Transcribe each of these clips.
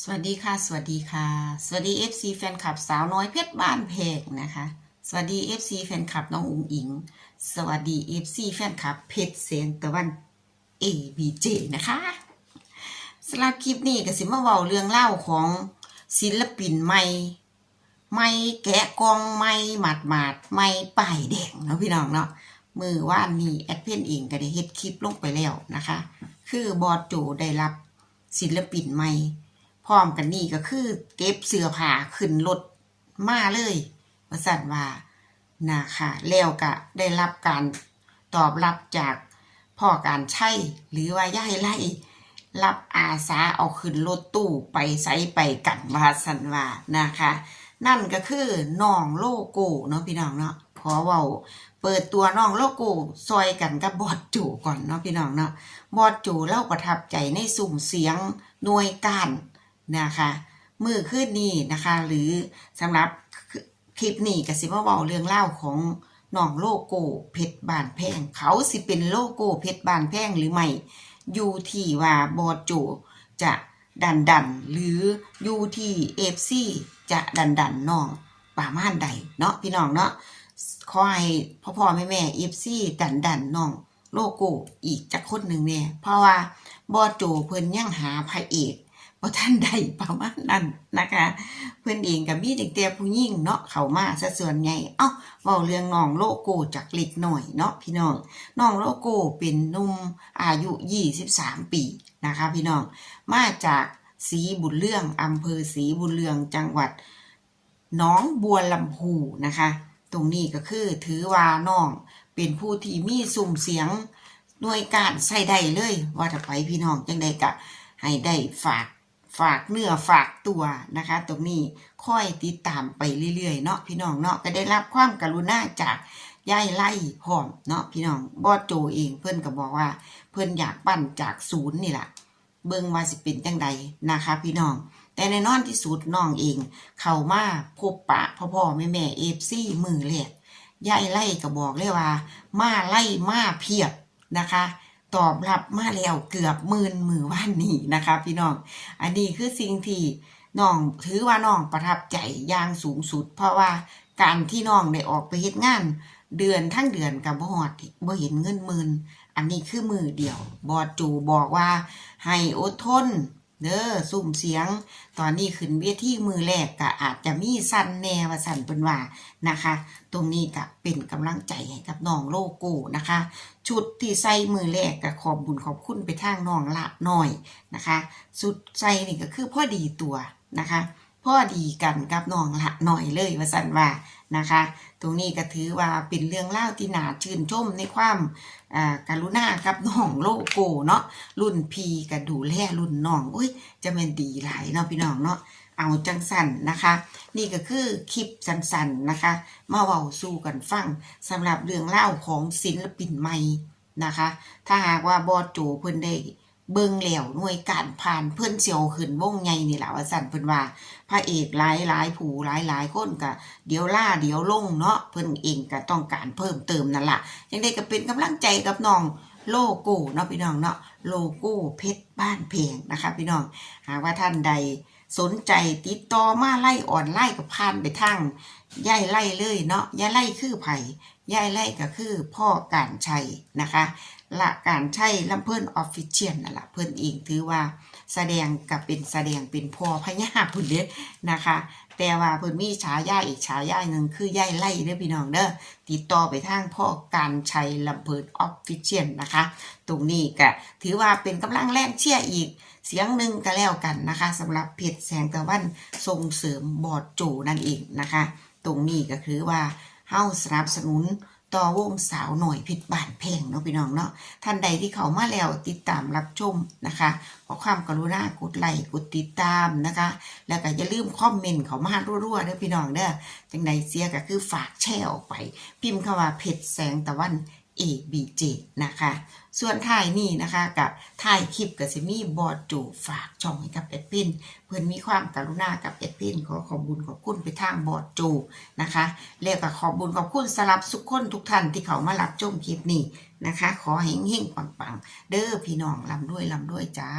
สวัสดีค่ะ สวัสดีค่ะ สวัสดี FC แฟนคลับสาวน้อยเพชรบ้านเพกนะคะ สวัสดี FC แฟนคลับน้องอุ๋งอิง สวัสดี FC แฟนคลับเพชรเซนตะวัน ABJ นะคะสำหรับคลิปนี้ก็สิมาเว้าเรื่องเล่าของศิลปินใหม่ไม่แกะกองไม่หมาดหมาดไม่ป้ายแดงเนาะพี่น้องเนาะมือว่านนี้แอดเพนเองก็ได้เฮ็ดคลิปลงไปแล้วนะคะ คือบอสโจได้รับศิลปินใหม่ พร้อมกันนี่ก็คือ เก็บเสื้อผ้าขึ้นรถมาเลยว่าสั่นว่านะคะแล้วก็ได้รับการตอบรับจากพ่อการใช่หรือว่าย่ายไล่รับอาสาเอาขึ้นรถตู้ไปไซไปกันว่าสันว่านะคะ นั่นก็คือน้องโลโก้เนาะพี่น้องเนาะขอเว้าเปิดตัวน้องโลโก้ซอยกันกับบอดจูก่อนเนาะพี่น้องเนาะบอดจูเล่าประทับใจในสุ่มเสียงหน่วยการ นะคะมือขึ้นนี่นะคะ หรือสำหรับคลิปนี้ก็สิมาเว้าเรื่องเล่าของน้องโลโก้เพชรบานแพงเขาสิเป็นโลโก้เพชรบานแพงหรือไม่อยู่ที่ว่าบอโจจะดันดันหรืออยู่ที่เอฟซีจะดันดันน้องป่าม่านใดเนาะพี่น้องเนาะขอให้พ่อพ่อแม่แม่เอฟซีดันดันน้องโลโก้อีกจักคนหนึ่งเนี่ยเพราะว่าบอโจเพิ่นยังหาพระเอก บ่ท่านใดประมาณนั้นนะคะ เพิ่อนเองก็มีเด็กแต่ผู้หญิงเนาะเข้ามาซะส่วนใหญ่เอ้าเว้าเรื่องน้องโลโก้จากเล็กหน่อยเนาะพี่น้องน้องโลโก้เป็นนุ่มอายุ 23 ปีนะคะ พี่น้องมาจากศรีบุญเรื่องอำเภอศรีบุญเรืองจังหวัดหน้องบัวลำพูนะคะ ตรงนี้ก็คือถือว่าน้องเป็นผู้ที่มีสุ่มเสียงหน่วยการใส่ได้เลย ว่าถ้าไปพี่น้องจังใดกะให้ได้ฝาก ฝากเนื้อฝากตัวนะคะ ตรงนี้ค่อยติดตามไปเรื่อยๆเนาะพี่น้องเนาะก็ได้รับความกรุณาจากย่ายไล่พร้อมเนาะพี่น้องบอโจเองเพิ่อนก็บอกว่า เพิ่อนอยากปั้นจากศูนย์นี่แหละเบิ่งว่าสิเป็นจังใดนะคะ พี่น้อง แต่ในนอนที่สุดน้องเอง เข้ามาพบปะพ่อพ่อแม่แม่เอฟซี่มือแรกย่ายไล่ก็บอกเลยว่า มาไล่มาเพียบนะคะ ตอบรับมาแล้วเกือบหมื่นมือว่านนี้นะคะพี่น้อง อันนี้คือสิ่งที่น้องถือว่าน้องประทับใจอย่างสูงสุด เพราะว่าการที่น้องได้ออกไปเฮ็ดงาน เดือนทั้งเดือนกับบ่ฮอดบ่เห็นเงินหมื่นอันนี้คือมือเดียวบอดจูบอกว่าให้อดทน เด้อสุ่มเสียง ตอนนี้ขึ้นเวทีมือแรกก็อาจจะมีสั่นแนวว่าสั่นเป็นว่านะคะ ตรงนี้ก็เป็นกำลังใจให้กับน้องโลโก้นะคะ ชุดที่ใส่มือแรกก็ขอบบุญขอบคุณไปทางน้องละหน่อยนะคะชุดใส่นี่ก็คือพ่อดีตัวนะคะ พ่อดีกันกับน้องละหน่อยเลยว่าสันว่านะคะ ตรงนี้ก็ถือว่าเป็นเรื่องเล่าที่น่าชื่นชมในความการุณากับน้องโลโก้เนาะรุ่นพีก็ดูแลรุ่นน้องอุ้ยจะเป็นดีหลายเนาะพี่น้องเนาะเอาจังสันนะคะ นี่ก็คือคลิปสั้นๆนะคะ มาเว้าสู่กันฟังสำหรับเรื่องเล่าของศิลปินใหม่นะคะ ถ้าหากว่าบอสโจเพิ่นได้ เบิ่งแล้วหน่วยการผ่านเพิ่อนเสียวขึ้นวงใหญ่นี่แหละว่าสั่นเพิ่นว่าพระเอกหลายหลายผู้หลายหลายคนก็เดี๋ยวล่าเดี๋ยวลงเนาะเพิ่นเองก็ต้องการเพิ่มเติมนั่นล่ะยังได้ก็เป็นกำลังใจกับน้องโลโก้เนาะพี่น้องเนาะโลโก้เพชรบ้านเพงนะคะ พี่น้องหากว่าท่านใดสนใจติดต่อมาไล่ออนไลน์กับพานไปทางย่ายไล่เลยเนาะย่ายไล่คือไผ่ย่ายไล่ก็คือพ่อการชัยนะคะ ละการใช้ลำเพิ่นออฟฟิเชียลนั่นแหละเพิ่นเองถือว่าแสดงกับเป็นแสดงเป็นพ่อพญาพุ่นเด้นะคะ แต่ว่าเพิ่นมีฉายาอีกฉายาหนึ่งคือย่ายไล่เด้อพี่น้องเด้อติดต่อไปทางพ่อการชัยลำเพินออฟฟิเชียลนะคะ ตรงนี้ก็ถือว่าเป็นกำลังแรงเชียร์อีกเสียงหนึ่งก็แล้วกันนะคะสำหรับเพจแสงตะวันส่งเสริมบอดโจนั่นเองนะคะ ตรงนี้ก็คือว่าเฮาสนับสนุน ต่อวงสาวหน่อยผิดบานเพลงเนาะพี่น้องเนาะท่านใดที่เขามาแล้วติดตามรับชมนะคะขอความกรุณากดไลค์กดติดตามนะคะ แล้วก็อย่าลืมคอมเมนต์เขามารั่วๆเด้อพี่น้องเด้อจังใดเสียก็คือฝากแชร์ออกไป พิมพ์คำว่าเพจแสงตะวัน ABJ นะคะ ส่วนถ่ายนี่นะคะกับถ่ายคลิปกับซิมี่บอดจูฝากช่องให้กับเอ็ดปินเพื่อนมีความกรุณากับเอ็ดปินขอขอบบุญขอบคุณไปทางบอดจูนะคะแล้วก็ขอบบุญขอบคุณสำหรับสุขคนทุกท่านที่เขามารับชมคลิปนี้นะคะ ขอให้เฮงๆปังๆเด้อพี่น้องลำด้วยลำด้วยจ้า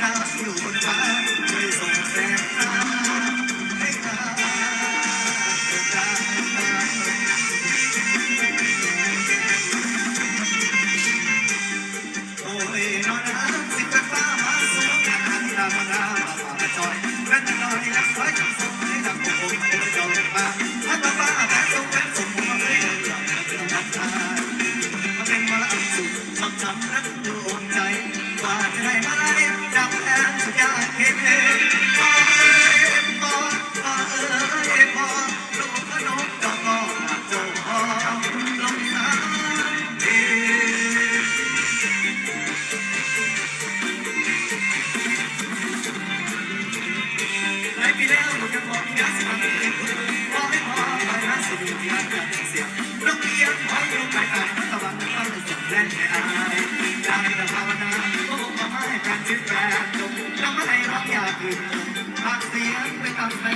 ข้าอยู่บนฟ้าไม่ส่งแสงตาให้ข้าจะตายโอ้ยนอนน้ำสิบฟ้ามาสู่กันอันดามัน I'm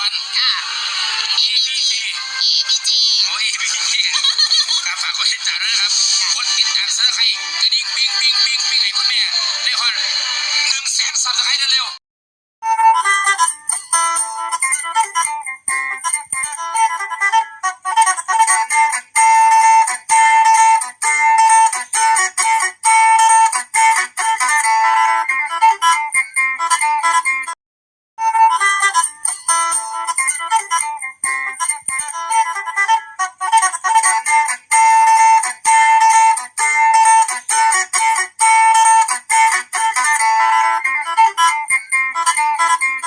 วันค่ะ E B G E B G โอ้ย E B G ครับฝากคนติดตามด้วยนะครับคนติดตามเซับสใครต์กระดิ่งปิงปิงปิงปิงไอ้คุณแม่ได้ฮอตหนึ่งแสนสับสไครต์เร็ว